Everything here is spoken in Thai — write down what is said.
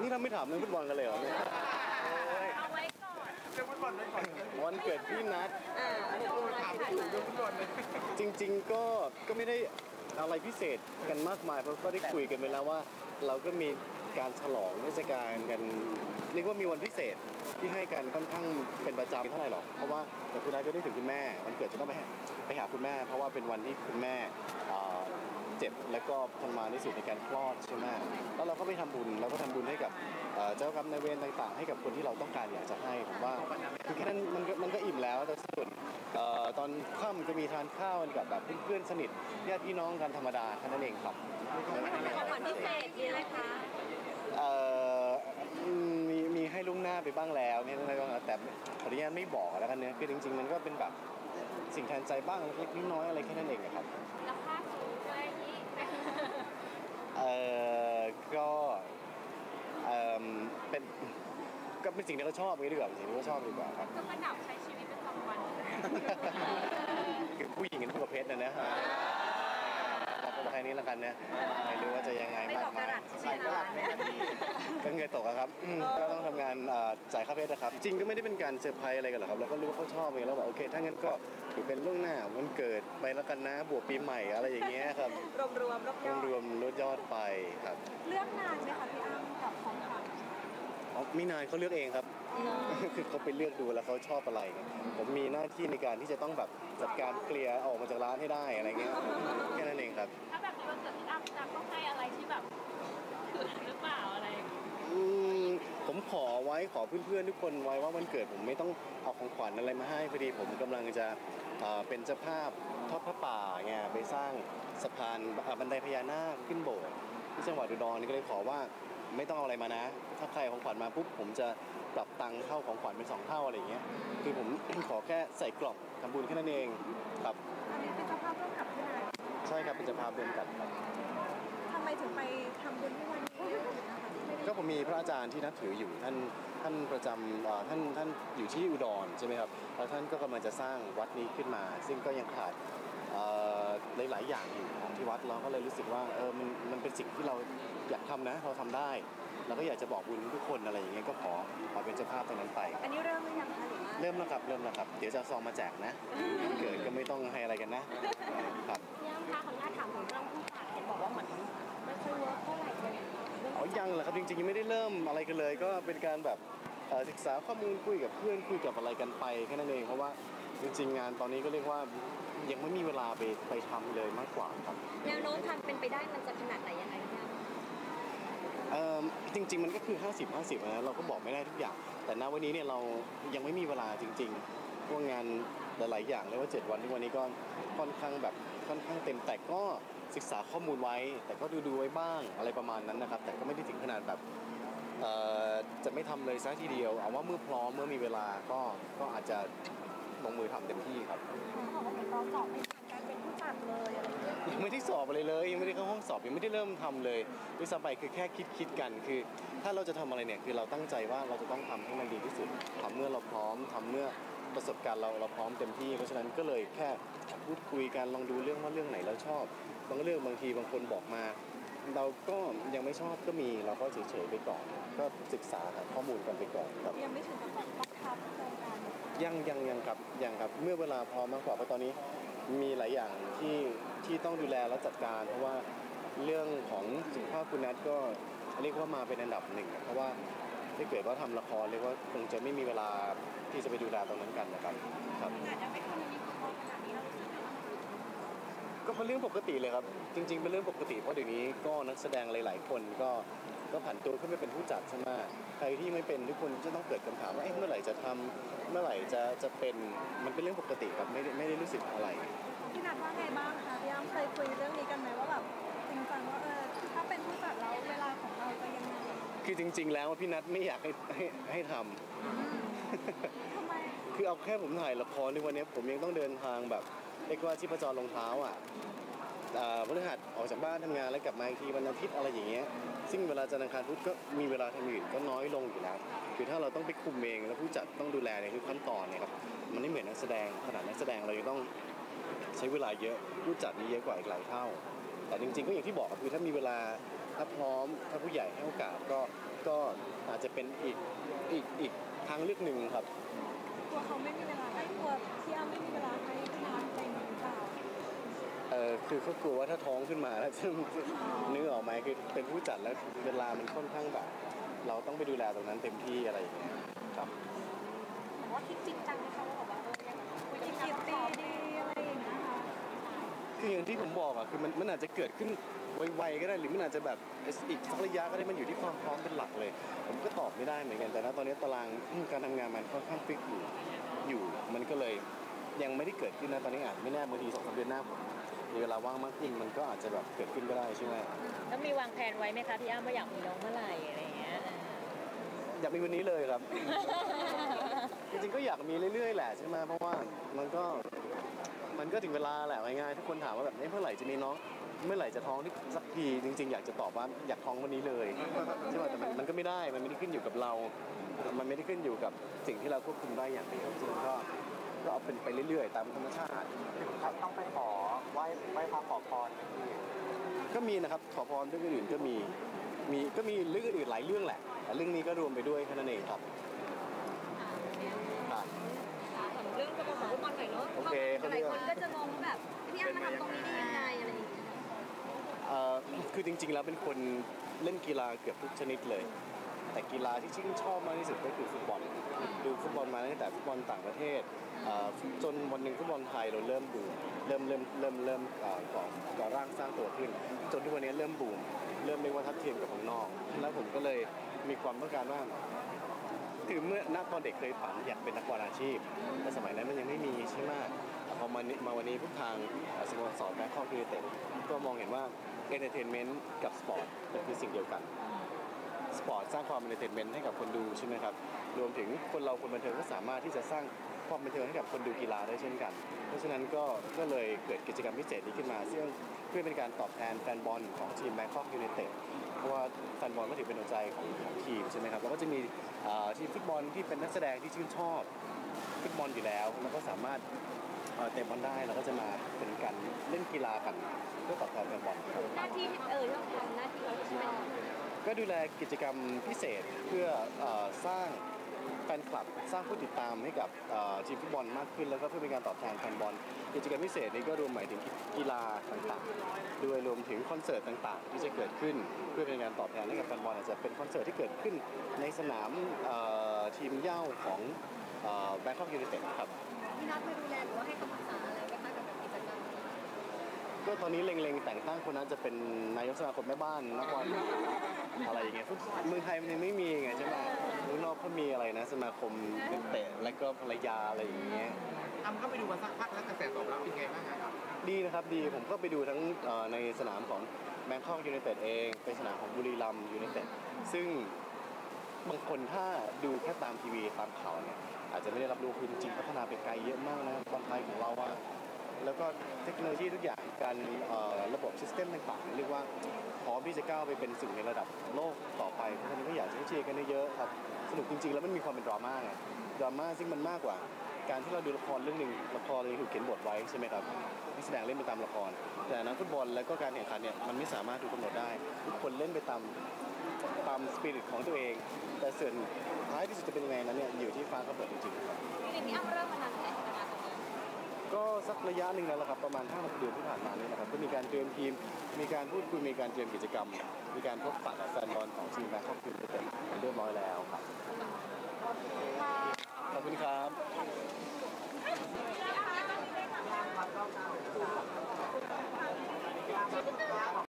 นี่เราไม่ถามเรื่องฟุตบอลกันเลยเหรอเนี่ยโอ้ยเอาไว้ก่อนเรื่องฟุตบอลไว้ก่อนวันเกิดพี่นัทถามไม่ถูกเรื่องฟุตบอลเลยจริง ๆก็ก็ไม่ได้อะไรพิเศษกันมากมายเพราะก็ได้คุยกันไปแล้วว่า เราก็มีการฉลองเทศกาลกันเรียกว่ามีวันพิเศษที่ให้กันค่อนข้างเป็นประจำเท่าไหร่หรอกเพราะว่าแต่คุณนัทก็ได้ถึงคุณแม่วันเกิดจะต้องไปหาไปหาคุณแม่ เพราะว่าเป็นวันที่คุณแม่อ่า เจ็บแล้วก็ทรมานที่สุดในการคลอดใช่ไหมแล้วเราก็ไปทำบุญเราก็ทำบุญให้กับเอ่อเจ้ากรรมนายเวรต่างๆ ให้กับคนที่เราต้องการอยากจะให้ผมว่าคือแค่นั้นมันก็มันก็อิ่มแล้วแต่ส่วนเอ่อตอนค่ำก็มีทานข้าวกันกับแบบเพื่อนๆสนิทญาติพี่น้องกันธรรมดาแค่นั้นเองครับของขวัญพิเศษมีอะไรคะเอ่ออืมมีมีให้ลุงหน้าไปบ้างแล้วเนี่ยอะไรบ้างแล้วแต่ขออนุญาตไม่บอกแล้วกันเนอะคือจริง ๆ มันก็เป็นแบบสิ่งแทนใจบ้างเล็กๆน้อยๆอะไรแค่นั้นเองอะครับราคาสูงด้วยนี่ เอ่อก็เอ่อเป็นก็เป็นสิ่งที่เขาชอบงี้ดีกว่าเป็นสิ่งที่เขาชอบดีกว่าครับ ก็ประดับใช้ชีวิตประจำวัน คือผู้หญิงกันผู้กับเพชรนะนะฮะเรา ก็บอกแค่นี้แล้วกันนะไม่รู้ว่าจะยังไงไม่มากบอกกมาระยดัษใช่ไหมคะก็เงินตกอะครับอืมก็ต้องทำงานเอ่อจ่ายค่าเพชรนะครับ จริงก็ไม่ได้เป็นการเซอร์ไพรส์อะไรกันหรอกครับเราก็รู้ว่าเขาชอบเองแล้วบอกโอเค ถ้างั้นก็ถือเป็นล่วงหน้าวันเกิดไปแล้วกันนะบวกปีใหม่อะไรอย่างเงี้ยครับรวมรวมรวบยอดรวมๆลดยอดไปครับ เลือกนานไหมคะพี่อ้ำกับของขวัญ อ๋อไม่นานเขาเลือกเองครับ คือเขาไปเลือกดูแล้วเขาชอบอะไรไงผมมีหน้าที่ในการที่จะต้องแบบจัดการเคลียร์ออกมาจากร้านให้ได้อะไรเงี้ยแค่นั้นเองครับ ถ้าแบบนี้วันเกิดพี่อ้ำจะต้องให้อะไรที่แบบหรือเปล่าอะไรอย่างเงี้ยอืมผมขอไว้ขอเพื่อนๆทุกคนไว้ว่าวันเกิดผมไม่ต้องเอาของขวัญอะไรมาให้พอดีผมกำลังจะเอ่อเป็นเจ้าภาพทอดพระป่าไงไปสร้างสะพานอ่าบันไดพญานาคขึ้นโบสถ์ที่จังหวัดอุดรนี่ก็เลยขอว่า ไม่ต้องเอาอะไรมานะ ถ้าใครเอาของขวัญมาปุ๊บผมจะปรับตังค์เท่าของขวัญเป็นสองเท่าอะไรอย่างเงี้ยคือผม ขอแค่ใส่กล่องทำบุญแค่นั้นเองครับอันนี้เป็นเจ้าภาพร่วมกับพี่นายใช่ครับเป็นเจ้าภาพร่วมกันครับทำไมถึงไปทำบุญที่วันนี้นะคะไม่ได้ก็ผมมีพระอาจารย์ที่นับถืออยู่ท่านท่านประจำเอ่อท่านท่านอยู่ที่อุดรใช่ไหมครับแล้วท่านก็กำลังจะสร้างวัดนี้ขึ้นมา ซึ่งก็ยังขาดเอ่อ หลาย ๆ อย่างอยู่ของที่วัดเราก็เลยรู้สึกว่าเออมันมันเป็นสิ่งที่เราอยากทำนะ เราทำได้ เราก็อยากจะบอกบุญทุกคนอะไรอย่างเงี้ยก็ขอขอเป็นเจ้าภาพตรงนั้นไป อันนี้เริ่มหรือยังคะหรือว่าเริ่มแล้วครับเริ่มแล้วครับ เดี๋ยวจะเอาซองมาแจกนะเกิดก็ไม่ต้องให้อะไรกันนะครับพี่อ้ำคะขออนุญาตถามถึงเรื่องผู้จัดเห็นบอกว่าเหมือนไม่ค่อยเวิร์กเท่าไหร่เลยเรื่องอ๋อยังเหรอครับจริง ๆ ยังไม่ได้เริ่มอะไรกันเลย ก็เป็นการแบบเอ่อศึกษาข้อมูลคุยกับเพื่อนคุยกับอะไรกันไปแค่นั้นเองเพราะว่า จริงๆงานตอนนี้ก็เรียกว่ายังไม่มีเวลาไปไปทำเลยมากกว่าครับแนวโน้มทำเป็นไปได้มันจะขนาดไหนยังไงพี่อ้ำเอิ่มจริง ๆ มันก็คือ 50 50นะเราก็บอกไม่ได้ทุกอย่าง แต่ณวันนี้เนี่ยเรายังไม่มีเวลาจริงๆเพราะว่างานหลายๆอย่างเลยว่า 7 วันทุกวันนี้ก็ค่อนข้างแบบค่อนข้างเต็มแต่ก็ศึกษาข้อมูลไว้ แต่ก็ดูดูๆไว้บ้างอะไรประมาณนั้นนะครับ แต่ก็ไม่ได้ถึงขนาดแบบเอ่อจะไม่ทำเลยซะทีเดียว เอาว่าเมื่อพร้อมเมื่อมีเวลาก็ก็อาจจะ ลงมือทำเต็มที่ครับเขาบอกว่าเห็นเราสอบไม่ผ่านการเป็นผู้จัดเลยอะไรอย่างเงี้ยยังไม่ได้สอบอะไรเลยยังไม่ได้เข้าห้องสอบยังไม่ได้เริ่มทำเลยด้วยซ้ำไปคือแค่คิดคิดกันคือ ถ้าเราจะทำอะไรเนี่ยคือเราตั้งใจว่าเราจะต้องทำให้มันดีที่สุดทำเมื่อเราพร้อมทำเมื่อประสบการณ์เราเราพร้อมเต็มที่เพราะฉะนั้นก็เลยแค่พูดคุยกันลองดูเรื่องว่าเรื่องไหนเราชอบ บางเรื่องบางทีบางคนบอกมา เราก็ยังไม่ชอบก็มีเราก็เฉยๆไปก่อน ก็ศึกษาหาข้อมูลกันไปก่อนครับ ยังไม่ถึงกับต้องทำโครงการนะคะยังยังยังครับยังครับ เมื่อเวลาพร้อมมากกว่าเพราะตอนนี้มีหลายอย่างที่ที่ต้องดูแลและจัดการ เพราะว่าเรื่องของสุขภาพคุณนัทก็เรียกว่ามาเป็นอันดับหนึ่ง เพราะว่าถ้าเกิดว่าทำละครเรียกว่าคงจะไม่มีเวลาที่จะไปดูแลตรงนั้นกันนะครับครับแต่ยังไม่ทำมีความขนาดนี้เรารู้สึ กว่าก็เป็นเรื่องปกติเลยครับ จริง ๆ เป็นเรื่องปกติเพราะเดี๋ยวนี้ก็นักแสดงหลาย ๆ คนก็ก็ผันตัวขึ้นไปเป็นผู้จัดใช่ไหมใครที่ไม่เป็นทุกคนจะต้องเกิดคำถามว่าเอ๊ะเมื่อไหร่จะทำเมื่อไหร่จะจะเป็นมันเป็นเรื่องปกติครับไม่ได้ไม่ได้รู้สึกอะไรพี่นัทว่าไงบ้างคะพี่อ้ำเคยคุยเรื่องนี้กันไหมว่าแบบจริงจังว่าเออถ้าเป็นผู้จัดแล้วเวลาของเราจะยังไงคือจริง ๆ แล้วพี่นัทไม่อยากให้ให้ให้ทำทำไมคือเอาแค่ผมถ่ายละครในวันนี้ผมยังต้องเดินทางแบบ เรียกว่าชีพจรรองเท้าอะพฤหัสออกจากบ้านทำงานแล้วกลับมาอีกทีวันอาทิตย์อะไรอย่างเงี้ย ซึ่งเวลาจันทร์อังคารพุธก็มีเวลาทำอย่างอื่นก็น้อยลงอยู่แล้ว คือถ้าเราต้องไปคุมเองแล้วผู้จัดต้องดูแลในทุกขั้นตอนเนี่ยครับ มันไม่เหมือนนักแสดงขนาดนักแสดงเรายังต้องใช้เวลาเยอะผู้จัดมีเยอะกว่าอีกหลายเท่า แต่จริงๆก็อย่างที่บอกคือถ้ามีเวลาถ้าพร้อมถ้าผู้ใหญ่ให้โอกาสก็ก็ก็อาจจะเป็นอีกอีกอีกทางเลือกหนึ่งครับกลัวเขาไม่มีเวลา คือเขากลัวว่าถ้าท้องขึ้นมาแล้วจะนึกออกไหมคือเป็นผู้จัดแล้วเวลามันค่อนข้างแบบ เราต้องไปดูแลตรงนั้นเต็มที่อะไรอย่างเงี้ยครับแต่ว่าคิดจริงจังนะคะว่าแบบว่าเออยังคุยคิกัดนคิดดีดีอะไรอย่างเงี้ยค่ะคืออย่างที่ผมบอกอะคือมันมันอาจจะเกิดขึ้นไวๆก็ได้หรือมันอาจจะแบบอีกสักระยะก็ได้มันอยู่ที่ความพร้อมเป็นหลักเลย ผมก็ตอบไม่ได้เหมือนกันแต่ณตอนนี้ตารางการทำงานมันค่อนข้างฟิกอยู่อยู่ มันก็เลยยังไม่ได้เกิดขึ้นนะตอนนี้อาจไม่แน่บางทีสองสามเดือนหน้าผม มีเวลาว่างมากขึ้นมันก็อาจจะแบบเกิดขึ้นก็ได้ใช่ไหมแล้วมีวางแผนไว้ไหมคะพี่อ้ำว่าอยากมีน้องเมื่อไหร่อะไรอย่างเงี้ยอยากมีวันนี้เลยครับ จริงๆก็อยากมีเรื่อยๆแหละใช่ไหมเพราะว่ามันก็มันก็ถึงเวลาแหละง่ายๆทุกคนถามว่าแบบเอ๊ะเมื่อไหร่จะมีน้องเมื่อไหร่จะท้องที่สักทีจริง ๆ อยากจะตอบว่าอยากท้องวันนี้เลยใช่ไหมแต่มันมันก็ไม่ได้มันไม่ได้ขึ้นอยู่กับเรา มันไม่ได้ขึ้นอยู่กับสิ่งที่เราควบคุมได้อย่างเดียวซึ่งก็ ก็เอาเป็นไปเรื่อยๆ ตามธรรมชาติครับต้องไปขอไหว้ไหว้พระขอพรที่ก็มีนะครับขอพรเรื่องอื่นๆก็มีมีก็มีเรื่องอื่นๆหลายเรื่องแหละแต่เรื่องนี้ก็รวมไปด้วยแค่นั้นเองครับครับเรื่องสโมสรฟุตบอลหน่อยเนาะโอเคหลายคนก็จะงงว่าแบบพี่อ้ำมาทำตรงนี้ได้ยังไงอะไรอย่างเงี้ย เอ่อคือจริงๆแล้วเป็นคนเล่นกีฬาเกือบทุกชนิดเลย แต่กีฬาที่ชื่นชอบมากที่สุดก็คือฟุตบอลดูฟุตบอลมาตั้งแต่ฟุตบอลต่างประเทศจนวันหนึ่งฟุตบอลไทยเราเริ่มบูมเริ่มเริ่มเริ่มเริ่มเอ่อก่อก่อร่างสร้างตัวขึ้น จนทุกวันนี้เริ่มบูมเริ่มเรียกว่าทัดเทียมกับของนอก แล้วผมก็เลยมีความต้องการว่าคือเมื่อนักตอนเด็กเคยฝันอยากเป็นนักบอลอาชีพ แต่สมัยนั้นมันยังไม่มีใช่ไหมพอมามาวันนี้ทุกทางสโมสรแบงคอกยูไนเต็ดก็มองเห็นว่าเอนเตอร์เทนเมนต์กับสปอร์ตมันคือสิ่งเดียวกัน สปอร์ตสร้างความเอนเตอร์เทนเมนต์ให้กับคนดูใช่ไหมครับรวมถึงคนเราคนบันเทิงก็สามารถที่จะสร้างความบันเทิงให้กับคนดูกีฬาได้เช่นกัน เพราะฉะนั้นก็ก็เลยเกิดกิจกรรมพิเศษนี้ขึ้นมาซึ่งเพื่อเป็นการตอบแทนแฟนบอลของทีมแบงคอกยูไนเต็ดเพราะว่าแฟนบอลก็ถือเป็นหัวใจของของทีมใช่ไหมครับแล้วก็จะมีทีมฟุตบอลที่เป็นนักแสดงที่ชื่นชอบฟุตบอลอยู่แล้วแล้วก็สามารถเตะบอลได้เราก็จะมาเป็นการเล่นกีฬากันเพื่อตอบแทนแฟนบอลหน้าที่เออที่เราทำหน้าที่เราที่เป็น ก็ดูแลกิจกรรมพิเศษเพื่ออสร้างแฟนคลับสร้างผู้ติดตามให้กับทีมฟุตบอลมากขึ้น แล้วก็เพื่อเป็นการตอบแทนแฟนบอลกิจกรรมพิเศษนี้ก็รวมหมายถึงกีฬาต่างๆ ด้วยรวมถึงคอนเสิร์ตต่างๆ ที่จะเกิดขึ้นเพื่อเป็นการตอบแทนให้กับแฟนบอลอาจจะเป็นคอนเสิร์ตที่เกิดขึ้นในสนามทีมเย้าของแบงคอกยูไนเต็ดครับพี่นัทไปดูแลหรือว่าให้คำปรึกษาอะไรไหมคะกับแบบกิจกรรมนี้ ก็ตอนนี้เล็งๆแต่งตั้งคนนั้นจะเป็นนายกสมาคมแม่บ้านนักบอลอะไรอย่างเงี้ยฟุตเมืองไทยมันยังไม่มีไงใช่ไหมเมืองนอกเขามีอะไรนะ สมาคมนักเตะและก็ภรรยาอะไรอย่างเงี้ยอ้ำก็ไปดูมาสักพักแล้วกระแสตอบรับเป็นไงบ้างครับดีนะครับดีผมก็ไปดูทั้งเอ่อในสนามของแบงคอกยูไนเต็ดเองเป็นสนามของบุรีรัมย์ยูไนเต็ดซึ่งบางคนถ้าดูแค่ตามทีวีตามข่าวเนี่ยอาจจะไม่ได้รับรู้คือจริงๆพัฒนาไปไกลเยอะมากนะบอลไทยของเราอะ แล้วก็เทคโนโลยีทุกอย่างการระบบซิสเต็มต่างๆ เรียกว่าพร้อมที่จะก้าวไปเป็นสิ่งในระดับโลกต่อไปเพราะฉะนั้นก็อยากจะให้เชียร์กันเยอะๆครับสนุกจริงๆ แล้วมันมีความเป็นดราม่าไงดราม่าซึ่งมันมากกว่า การที่เราดูละครเรื่องหนึ่งละครเลยถูกเขียนบทไว้ใช่ไหมครับนักแสดงเล่นไปตามละคร แต่นักฟุตบอลแล้วก็การแข่งขันเนี่ยมันไม่สามารถถูกกำหนดได้ทุกคนเล่นไปตามตามสปิริตของตัวเอง แต่ส่วนท้ายที่สุดจะเป็นยังไงนั้นเนี่ยอยู่ที่ฟ้ากับเปิดจริงๆครับจริงๆพี่อ้ำเริ่มมานานแค่ ก็สักระยะหนึ่งแล้วครับประมาณ5้าเดือนที่ผ่านมานี้นะครับก็มีการเตรียมทีม มีการพูดคุยมีการเตรียมกิจกรรม มีการพบปะแฟนบอลของทีมแบงคอกคืนเต็มเรียบร้อยแล้วครับขอบคุณครับ